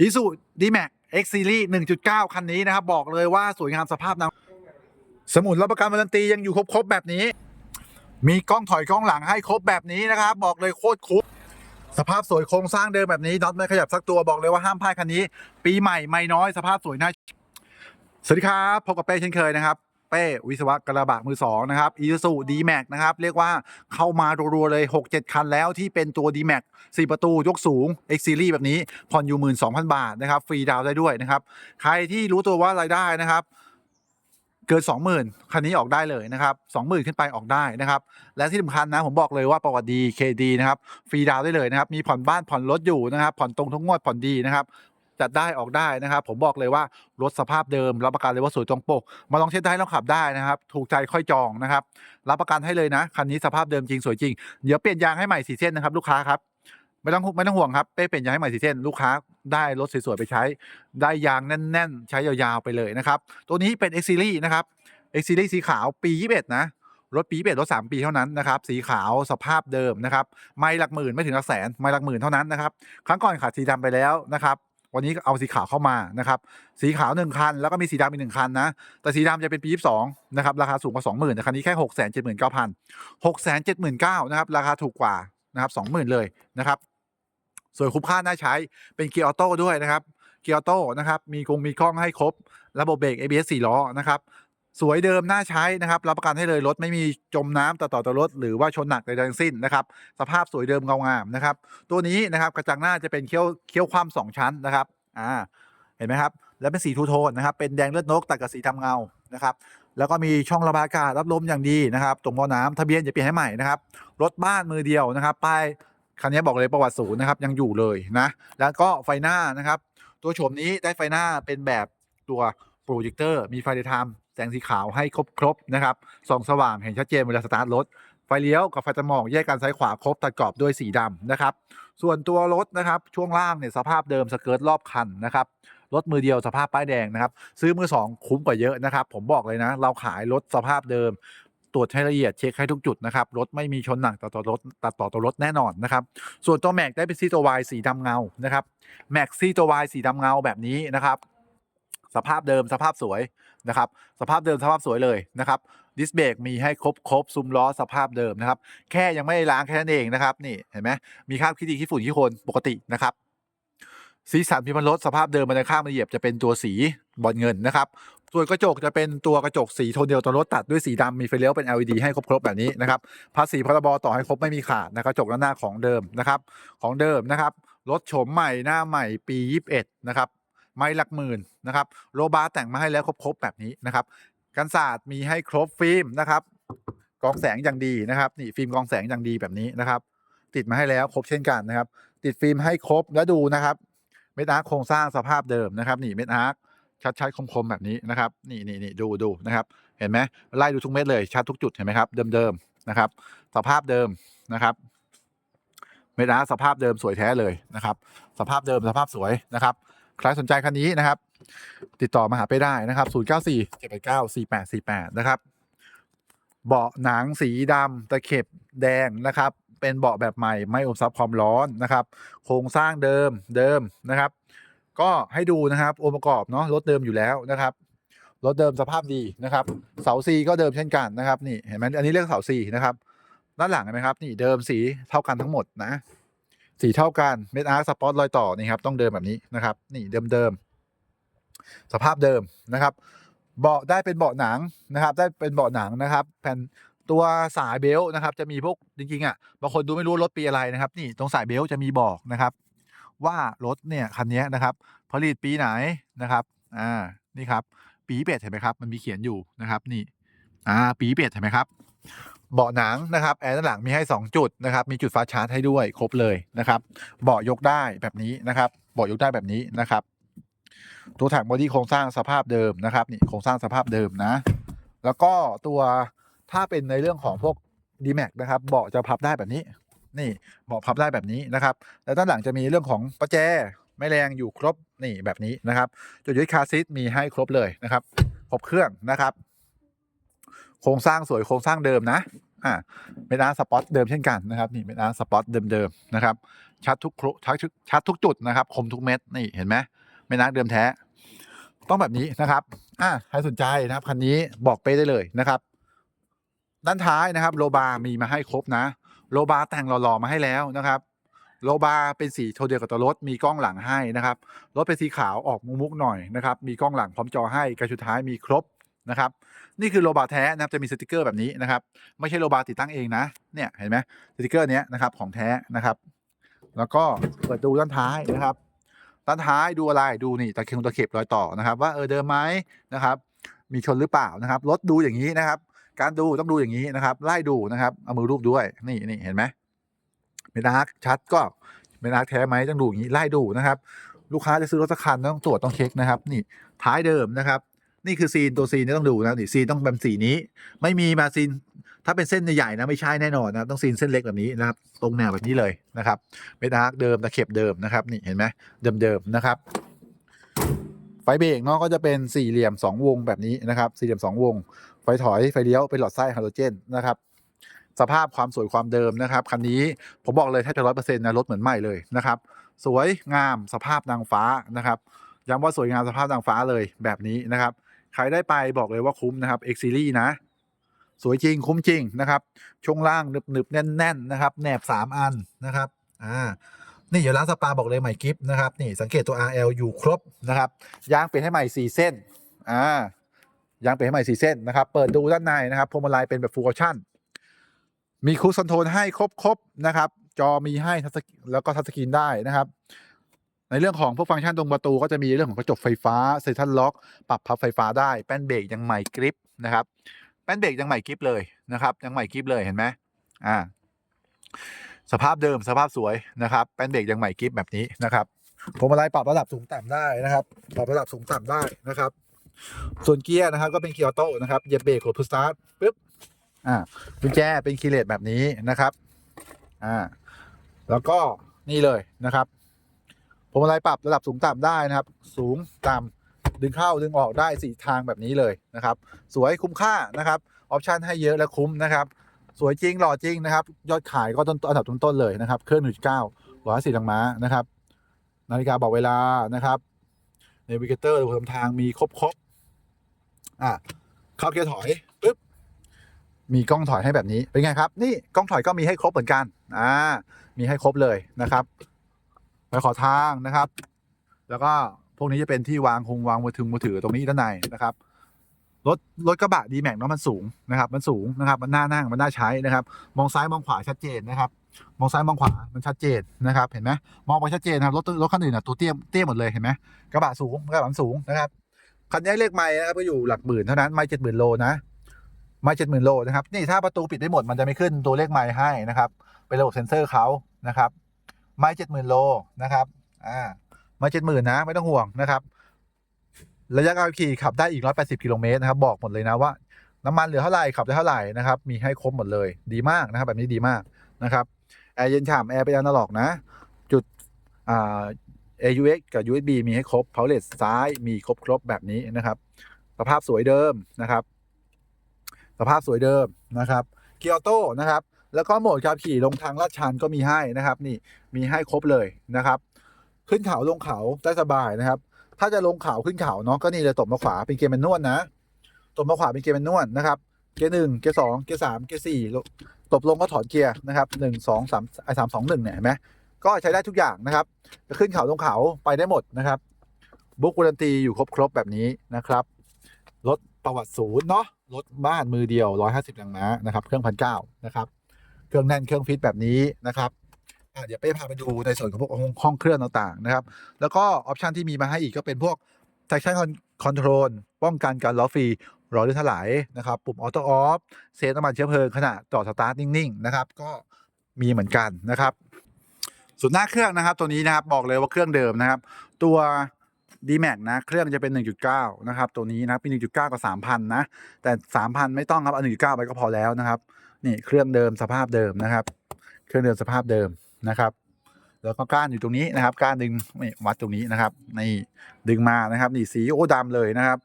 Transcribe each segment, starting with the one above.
อีซูดีแม็กเอ็กซ์ซีรีส์1.9คันนี้นะครับ บอกเลยว่าสวยงามสภาพนะสมุดรับประกันวารันตียังอยู่ครบๆแบบนี้ มีกล้องถอยกล้องหลังให้ครบแบบนี้นะครับ บอกเลยโคตรคุ้มสภาพสวยโครงสร้างเดิมแบบนี้น็อตไม่ขยับสักตัวบอกเลยว่าห้ามพลาดคันนี้ ปีใหม่ไม่น้อยสภาพสวยน่าสวัสดีครับพบกับเป้เช่นเคยนะครับ เป้วิศวะกระบะมือสองนะครับอีซูดีแม็กนะครับ เรียกว่าเข้ามารัวๆเลย 6-7 คันแล้วที่เป็นตัว d m a x 4 ประตูยกสูง X Series แบบนี้ ผ่อนอยู่ 12,000 บาทนะครับ ฟรีดาวได้ด้วยนะครับ ใครที่รู้ตัวว่ารายได้นะครับเกิน 20,000 คันนี้ออกได้เลยนะครับ20,000 ขึ้นไปออกได้นะครับ และที่สำคัญนะผมบอกเลยว่าประวัติดีเคดีนะครับ ฟรีดาวได้เลยนะครับ มีผ่อนบ้านผ่อนรถอยู่นะครับ ผ่อนตรงทุกงวดผ่อนดีนะครับ จัดได้ออกได้นะครับ ผมบอกเลยว่ารถสภาพเดิม รับประกันเลยว่าสวยตรงปก มาลองเช็ดได้ลองขับได้นะครับ ถูกใจค่อยจองนะครับ รับประกันให้เลยนะคันนี้สภาพเดิมจริงสวยจริงเดี๋ยวเปลี่ยนยางให้ใหม่สีเส้นนะครับลูกค้าครับไม่ต้องไม่ต้องห่วงครับเป้เปลี่ยนยางให้ใหม่สีเส้นลูกค้าได้รถสวยๆไปใช้ ได้ยางแน่น ๆ ใช้ยาวๆไปเลยนะครับ ตัวนี้เป็น X Series นะครับ X Series สีขาวปี 21 นะรถปี21รถ3ปีเท่านั้นนะครับ สีขาวสภาพเดิมนะครับ ไม่หลักหมื่นไม่ถึงหลักแสน ไม่หลักหมื่นเท่านั้นนะครับ ครั้งก่อนขาดสีดำไปแล้วนะครับ วันนี้เอาสีขาวเข้ามานะครับสีขาวหนึ่งคัน แล้วก็มีสีดำอีกหนึ่งคันนะแต่สีดำจะเป็นปี 22 นะครับ ราคาสูงกว่า 20,000แต่คันนี้แค่ 679,000 679,000นะครับราคาถูกกว่านะครับ20,000 เลยนะครับสวยคุ้มค่าน่าใช้เป็นเกียร์ออโต้ด้วยนะครับเกียร์ออโต้นะครับมีกงมีกล้องให้ครบ ระบบเบรก ABS 4 ล้อนะครับ สวยเดิมน่าใช้นะครับรับประกันให้เลยรถไม่มีจมน้ำต่อต่อต่อรถหรือว่าชนหนักใดๆทั้งสิ้นนะครับสภาพสวยเดิมเงางามนะครับตัวนี้นะครับกระจังหน้าจะเป็นเขี้ยวเขี้ยวคว่ำสองชั้นนะครับอ่าเห็นไหมครับแล้วเป็นสีทูโทนนะครับเป็นแดงเลือดนกตัดกับสีทำเงานะครับแล้วก็มีช่องระบายอากาศรับลมอย่างดีนะครับตรงบ่อน้ำทะเบียนจะเปลี่ยนให้ใหม่นะครับรถบ้านมือเดียวนะครับป้ายคันนี้บอกเลยประวัติศูนย์นะครับยังอยู่เลยนะแล้วก็ไฟหน้านะครับตัวโฉมนี้ได้ไฟหน้าเป็นแบบตัวโปรเจคเตอร์มีไฟเดย์ไทม์ แสงสีขาวให้ครบครบๆนะครับส่องสว่างเห็นชัดเจนเวลาสตาร์ทรถไฟเลี้ยวกับไฟจำมองแยกกันซ้ายขวาครบตัดกรอบด้วยสีดำนะครับ ส่วนตัวรถนะครับช่วงล่างเนี่ยสภาพเดิมสเกิร์ตรอบคันนะครับรถมือเดียวสภาพป้ายแดงนะครับ ซื้อมือสองคุ้มกว่าเยอะนะครับ ผมบอกเลยนะ เราขายรถสภาพเดิม ตรวจให้ละเอียดเช็คให้ทุกจุดนะครับรถไม่มีชนหนักต่อต่อรถตัดต่อตัวรถแน่นอนนะครับ ส่วนตัวแม็กได้เป็นซีตัววายสีดำเงานะครับแม็กซีตัววายสีดำเงาแบบนี้นะครับ สภาพเดิมสภาพสวย นะครับสภาพเดิมสภาพสวยเลยนะครับดิสเบรกมีให้ครบครบซุ้มล้อสภาพเดิมนะครับแค่ยังไม่ล้างแค่นั้นเองนะครับนี่เห็นไหมมีคราบขี้ดีขี้ฝุ่นขี้โคลนปกตินะครับสีสันพิมพ์รถสภาพเดิมมันจะข้างมาเหยียบจะเป็นตัวสีบอลเงินนะครับส่วนกระจกจะเป็นตัวกระจกสีโทนเดียวตัวรถตัดด้วยสีดำมีไฟเลี้ยวเป็น LED ให้ครบๆแบบนี้นะครับภาษีพรบต่อให้ครบไม่มีขาดนะกระจกด้านหน้าของเดิมนะครับของเดิมนะครับรถโฉมใหม่หน้าใหม่ปี 21 นะครับ ไม่หลักหมื่นนะครับโลบาแต่งมาให้แล้วครบๆแบบนี้นะครับกันศาสตร์มีให้ครบฟิล์มนะครับกองแสงอย่างดีนะครับนี่ฟิล์มกองแสงอย่างดีแบบนี้นะครับ ติดมาให้แล้วครบเช่นกันนะครับ ติดฟิล์มให้ครบแล้วดูนะครับเม็ดอาร์คโครงสร้างสภาพเดิมนะครับนี่เม็ดอาร์คชัดๆคมๆแบบนี้นะครับ นี่นี่นี่ดูดูนะครับเห็นไหมไล่ดูทุกเม็ดเลยชัดทุกจุดเห็นไหมครับเดิมๆนะครับ สภาพเดิมนะครับเม็ดอาร์คสภาพเดิมสวยแท้เลยนะครับ สภาพเดิมสภาพสวยนะครับ ใครสนใจคันนี้นะครับ ติดต่อมาหาไปได้นะครับ 0 9 4 7 8 9 4 8 4 8 นะครับ เบาะหนังสีดำตะเข็บแดงนะครับ เป็นเบาะแบบใหม่ไม่อมซับความร้อนนะครับ โครงสร้างเดิมเดิมนะครับ ก็ให้ดูนะครับองค์ประกอบเนาะรถเดิมอยู่แล้วนะครับรถเดิมสภาพดีนะครับเสาซีก็เดิมเช่นกันนะครับนี่เห็นไหมอันนี้เรียกเสาซีนะครับ ด้านหลังเห็นไหมครับ นี่เดิมสีเท่ากันทั้งหมดนะ สีเท่ากันเม็ดอาร์คสปอตรอยต่อนี่ครับต้องเดิมแบบนี้นะครับนี่เดิมเดิมๆสภาพเดิมนะครับเบาะได้เป็นเบาะหนังนะครับ ได้เป็นเบาะหนังนะครับ แผ่นตัวสายเบลต์นะครับ จะมีพวกจริงๆอะบางคนดูไม่รู้รถปีอะไรนะครับ นี่ตรงสายเบลต์จะมีบอกนะครับ ว่ารถเนี่ยคันนี้นะครับผลิตปีไหนนะครับอ่านี่ครับ ปีเป็ดเห็นไหมครับ มันมีเขียนอยู่นะครับ นี่ อ่า ปีเป็ดเห็นไหมครับ เบาะหนังนะครับแอร์ด้านหลังมีให้ 2 จุดนะครับมีจุดฟ้าชาร์จให้ด้วยครบเลยนะครับเบาะยกได้แบบนี้นะครับเบาะยกได้แบบนี้นะครับ ตัวถังบอดี้โครงสร้างสภาพเดิมนะครับนี่โครงสร้างสภาพเดิมนะ แล้วก็ตัวถ้าเป็นในเรื่องของพวก d m a x นะครับเบาะจะพับได้แบบนี้ นี่เบาะพับได้แบบนี้นะครับแล้วด้านหลังจะมีเรื่องของประแจไม่แรงอยู่ครบนี่แบบนี้นะครับจุดยึดคาซีทมีให้ครบเลยนะครับครบเครื่องนะครับ โครงสร้างสวยโครงสร้างเดิมนะอ่าเป็นอาสปอตเดิมเช่นกันนะครับนี่เป็นอาสปอตเดิมๆนะครับชัดทุกครุชัดทุกชัดทุกจุดนะครับ คมทุกเม็ดนี่เห็นไหมไม่นักเดิมแท้ ต้องแบบนี้นะครับอ่าใครสนใจนะครับคันนี้บอกเป้ได้เลยนะครับ ด้านท้ายนะครับ โลบามีมาให้ครบนะ โลบาแต่งหล่อๆมาให้แล้วนะครับโลบาเป็นสีโทเดียวกับตัวรถมีกล้องหลังให้นะครับรถเป็นสีขาวออกมุกๆหน่อยนะครับ มีกล้องหลังพร้อมจอให้กระชุดท้ายมีครบ นะครับ นี่คือโลบาแท้นะครับจะมีสติกเกอร์แบบนี้นะครับ ไม่ใช่โลบาติดตั้งเองนะ เนี่ยเห็นไหมสติกเกอร์เนี้ยนะครับของแท้นะครับ แล้วก็เปิดดูด้านท้ายนะครับด้านท้ายดูอะไรดูนี่ตะเข็งตะเข็บรอยต่อนะครับ ว่าเออเดิมไหมนะครับ มีชนหรือเปล่านะครับรถดูอย่างนี้นะครับ การดูต้องดูอย่างนี้นะครับไล่ดูนะครับเอามือรูปด้วยนี่นี่เห็นไหมเมดาร์กชัดก็เมดาร์กแท้ไหมต้องดูอย่างนี้ไล่ดูนะครับ ลูกค้าจะซื้อรถสักคันต้องตรวจต้องเช็คนะครับ นี่ท้ายเดิมนะครับ นี่คือซีนตัวซีนที่ต้องดูนะนี่ซีนต้องเป็นสีนี้ ไม่มีมาซีนถ้าเป็นเส้นใหญ่ๆนะไม่ใช่แน่นอนนะต้องซีนเส้นเล็กแบบนี้นะครับตรงแนวแบบนี้เลยนะครับเมดาร์กเดิมตะเข็บเดิมนะครับนี่เห็นไหมเดิมๆนะครับ ไฟเบรกเนาะก็จะเป็นสี่เหลี่ยม 2 วงแบบนี้นะครับสี่เหลี่ยม 2 วง ไฟถอยไฟเลี้ยวเป็นหลอดไส้ไฮาโลเจนนะครับสภาพความสวยความเดิมนะครับคันนี้ผมบอกเลยแทบจะร้อยเปอร์เซ็นต์นะรถเหมือนใหม่เลยนะครับสวยงามสภาพนางฟ้านะครับย้ำว่าสวยงามสภาพนางฟ้าเลยแบบนี้นะครับ ใครได้ไปบอกเลยว่าคุ้มนะครับ X Series นะ สวยจริงคุ้มจริงนะครับ ช่วงล่างหนึบหนึบแน่นๆนะครับแหนบ 3 อันนะครับอ่านี่เดี๋ยวร้านสปาบอกเลยใหม่กิฟนะครับนี่สังเกตตัว RL อยู่ครบนะครับยางเปลี่ยนให้ใหม่ 4 เส้นอ่ายางเปลี่ยนให้ใหม่ 4 เส้นนะครับ เปิดดูด้านในนะครับพวงมาลัยเป็นแบบฟูลชั่นมีคูสอนโทรลให้ครบๆนะครับ จอมีให้ทัชสกแล้วก็ทัชสกรีนได้นะครับ ในเรื่องของพวกฟังก์ชันตรงประตูก็จะมีเรื่องของกระจกไฟฟ้าเซนทรัลล็อกปรับพับไฟฟ้าได้แป้นเบรกยังใหม่กริปนะครับแป้นเบรกยังใหม่กริปเลยนะครับยังใหม่กริปเลยเห็นไหมอ่าสภาพเดิมสภาพสวยนะครับแป้นเบรกยังใหม่กริปแบบนี้นะครับพวงมาลัยปรับระดับสูงต่ำได้นะครับปรับระดับสูงต่ำได้นะครับ ส่วนเกียร์นะครับก็เป็นเกียร์ออโต้นะครับเหยียบเบรกกดพุชสตาร์ทปึ๊บอ่ากุญแจเป็นคีเลสแบบนี้นะครับอ่าแล้วก็นี่เลยนะครับ พวงมาลัยปรับระดับสูงต่ำได้นะครับ สูงต่ำดึงเข้าดึงออกได้สี่ทางแบบนี้เลยนะครับ สวยคุ้มค่านะครับออปชันให้เยอะและคุ้มนะครับสวยจริงหล่อจริงนะครับ ยอดขายก็ต้นอันดับต้นๆเลยนะครับ เครื่องหนึ่งเก้าร้อยสี่ลังม้านะครับ นาฬิกาบอกเวลานะครับเนวิเกเตอร์ดูทางมีครบครบๆอะเข้าเกียร์ถอยปึ๊บมีกล้องถอยให้แบบนี้เป็นไงครับ นี่กล้องถอยก็มีให้ครบเหมือนกันอ่ามีให้ครบเลยนะครับ ไปขอทางนะครับ แล้วก็พวกนี้จะเป็นที่วางคงวางมือถือมือถือตรงนี้ด้านในนะครับรถรถกระบะดีแม็กเนาะมันสูงนะครับ มันสูงนะครับ มันน่านั่งมันน่าใช้นะครับ มองซ้ายมองขวาชัดเจนนะครับ มองซ้ายมองขวามันชัดเจนนะครับ เห็นไหมมองไปชัดเจนนะครับรถรถคันอื่นอะตัวเตี้ยเตี้ยหมดเลยเห็นไหมกระบะสูงกระบะสูงนะครับคันนี้เลขไม่นะครับก็อยู่หลักหมื่นเท่านั้นไม่เจ็ดหมื่นโลนะไม่เจ็ดหมื่นโลนะครับนี่ถ้าประตูปิดได้หมดมันจะไม่ขึ้นตัวเลขไม้ให้นะครับ เป็นระบบเซ็นเซอร์เขานะครับ ไม่เจ็ดหมื่นโลนะครับอ่าไม่เจ็ดหมื่นนะไม่ต้องห่วงนะครับ ระยะการขี่ขับได้อีกร้อยแปดสิบกิโลเมตรนะครับบอกหมดเลยนะว่าน้ำมันเหลือเท่าไหร่ขับได้เท่าไหร่นะครับมีให้ครบหมดเลยดีมากนะครับแบบนี้ดีมากนะครับแอร์เย็นฉ่ำแอร์เป็นอนาล็อกนะ จุดอ่า AUX กับ USB มีให้ครบเพาเลตซ้ายมีครบครบแบบนี้นะครับ สภาพสวยเดิมนะครับ สภาพสวยเดิมนะครับ เกียร์ออโต้นะครับ แล้วก็โหมดการขี่ลงทางลาดชันก็มีให้นะครับ นี่มีให้ครบเลยนะครับ ขึ้นเขาลงเขาได้สบายนะครับ ถ้าจะลงเขาขึ้นเขาเนาะก็นี่เลยตบมาขวาเป็นเกียร์แมนนวลนะตบมาขวาเป็นเกียร์แมนนวลนะครับ เกียร์หนึ่งเกียร์สองเกียร์สามเกียร์สี่ตบลงก็ถอนเกียร์นะครับหนึ่งสองสามไอสามสองหนึ่งเนี่ยเห็นไหมก็ใช้ได้ทุกอย่างนะครับจะขึ้นเขาลงเขาไปได้หมดนะครับ บุ๊กวารันตีอยู่ครบครบๆแบบนี้นะครับรถประวัติศูนย์เนาะรถบ้านมือเดียว 150แรงม้านะครับ เครื่องพันเก้านะครับ เครื่องแน่นเครื่องฟิตแบบนี้นะครับเดี๋ยวไปพาไปดูในส่วนของพวกห้องเครื่องต่างๆนะครับ แล้วก็ออปชันที่มีมาให้อีกก็เป็นพวก traction control ป้องกันการล้อฟรีรอลื่นถลายนะครับ ปุ่มออโต้ออฟเซฟน้ำมันเชื้อเพลิงขณะจอดสตาร์ทนิ่งๆนะครับ ก็มีเหมือนกันนะครับ ส่วนหน้าเครื่องนะครับตัวนี้นะครับบอกเลยว่าเครื่องเดิมนะครับ ตัว d m a x นะเครื่องจะเป็น 1.9 นะครับ ตัวนี้นะเป็น 1.9 กับ 3,000 นะ แต่ 3,000 ไม่ต้องครับเอา1.9 ไปก็พอแล้วนะครับ นี่เครื่องเดิมสภาพเดิมนะครับ เครื่องเดิมสภาพเดิมนะครับ แล้วก็ก้านอยู่ตรงนี้นะครับ ก้านดึงนี่วัดตรงนี้นะครับนี่ดึงมานะครับ นี่สีโอ้ดำเลยนะครับ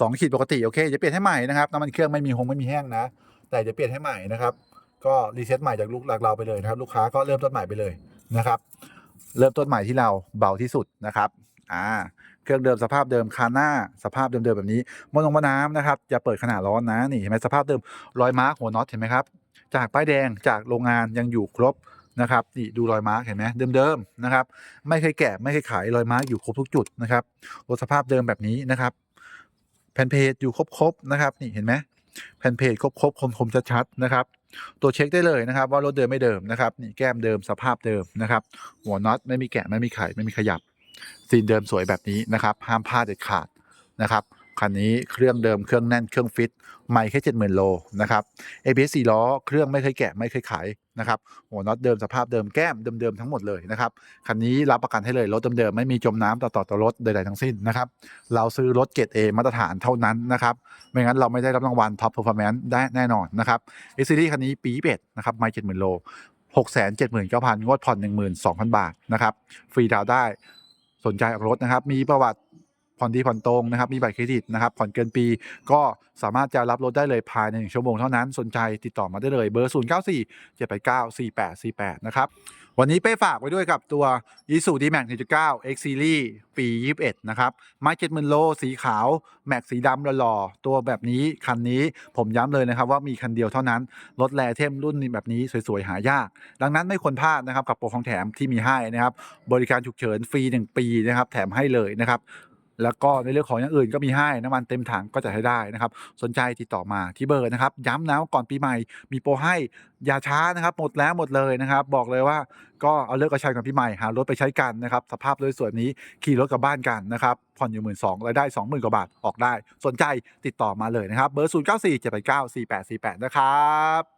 สองขีดปกติโอเคจะเปลี่ยนให้ใหม่นะครับน้ำมันเครื่องไม่มีหงไม่มีแห้งนะแแต่จะเปลี่ยนให้ใหม่นะครับ ก็รีเซ็ตใหม่จากลูกหลักเราไปเลยนะครับ ลูกค้าก็เริ่มต้นใหม่ไปเลยนะครับ เริ่มต้นใหม่ที่เราเบาที่สุดนะครับ อ่า เครื่องเดิมสภาพเดิมคาหน้าสภาพเดิมๆแบบนี้มอนงมอน้ำนะครับจะเปิดขนาดร้อนนะนี่เห็นไหมสภาพเดิมรอยมาร์กหัวน็อตเห็นไหมครับจากป้ายแดงจากโรงงานยังอยู่ครบนะครับนี่ดูรอยมาร์กเห็นไหมเดิมๆนะครับ ไม่เคยแกะไม่เคยขายรอยมาร์กอยู่ครบทุกจุดนะครับรถสภาพเดิมแบบนี้นะครับ แผ่นเพจอยู่ครบๆนะครับนี่เห็นไหมแผ่นเพจครบๆคมๆชัดๆนะครับตัวเช็คได้เลยนะครับ ว่ารถเดิมไม่เดิมนะครับนี่แก้มเดิมสภาพเดิมนะครับ หัวน็อตไม่มีแกะไม่มีไขไม่มีขยับ ซีนเดิมสวยแบบนี้นะครับห้ามพลาดเด็ดขาดนะครับคันนี้เครื่องเดิมเครื่องแน่นเครื่องฟิตไม่แค่เจ็ดหมื่นโลนะครับ ABS 4ล้อเครื่องไม่เคยแกะไม่เคยขายนะครับหัวน็อตเดิมสภาพเดิมแก้มเดิมๆทั้งหมดเลยนะครับคันนี้รับประกันให้เลยรถเดิมๆไม่มีจมน้ำต่อต่อต่อรถใดๆทั้งสิ้นนะครับเราซื้อรถเกรด A มาตรฐานเท่านั้นนะครับไม่งั้นเราไม่ได้รับรางวัล Top Performance ได้แน่นอนนะครับ X Series คันนี้ปี21นะครับไม่70,000โล679,000งวดผ่อน 12,000 บาท นะครับ ฟรีดาวได้ สนใจออกรถนะครับ มีประวัติ ผ่อนดีผ่อนตรงนะครับ มีบัตรเครดิตนะครับ ผ่อนเกินปีก็สามารถจะรับรถได้เลยภายในหนึ่งชั่วโมงเท่านั้น สนใจติดต่อมาได้เลยเบอร์ 0 9 4 7 8 9 4 8 4 8 นะครับ วันนี้เป้ฝากไว้ด้วยกับตัว i s u d m a x 1.9 X Series ปี 21 นะครับไม้70,000โลสีขาว แม็กสีดำหล่อๆตัวแบบนี้คันนี้ผมย้ำเลยนะครับว่ามีคันเดียวเท่านั้น รถแรเทมรุ่นแบบนี้สวยๆ หายาก ดังนั้นไม่ควรพลาดนะครับกับโปรของแถมที่มีให้นะครับบริการฉุกเฉินฟรี 1 ปีนะครับแถมให้เลยนะครับ แล้วก็ในเรื่องของอย่างอื่นก็มีให้น้ำมันเต็มถังก็จะให้ได้นะครับ สนใจติดต่อมาที่เบอร์นะครับ ย้ำนะว่าก่อนปีใหม่มีโปรให้อย่าช้านะครับหมดแล้วหมดเลยนะครับ บอกเลยว่าก็เอาเลิกเอาใช้กับพี่ใหม่หารถไปใช้กันนะครับ สภาพรถสวยนี้ขี่รถกลับบ้านกันนะครับผ่อนอยู่หมื่นสองรายได้สองหมื่นกว่าบาทออกได้ สนใจติดต่อมาเลยนะครับ เบอร์0 9 4 7 8 9 4 8 4 8นะครับ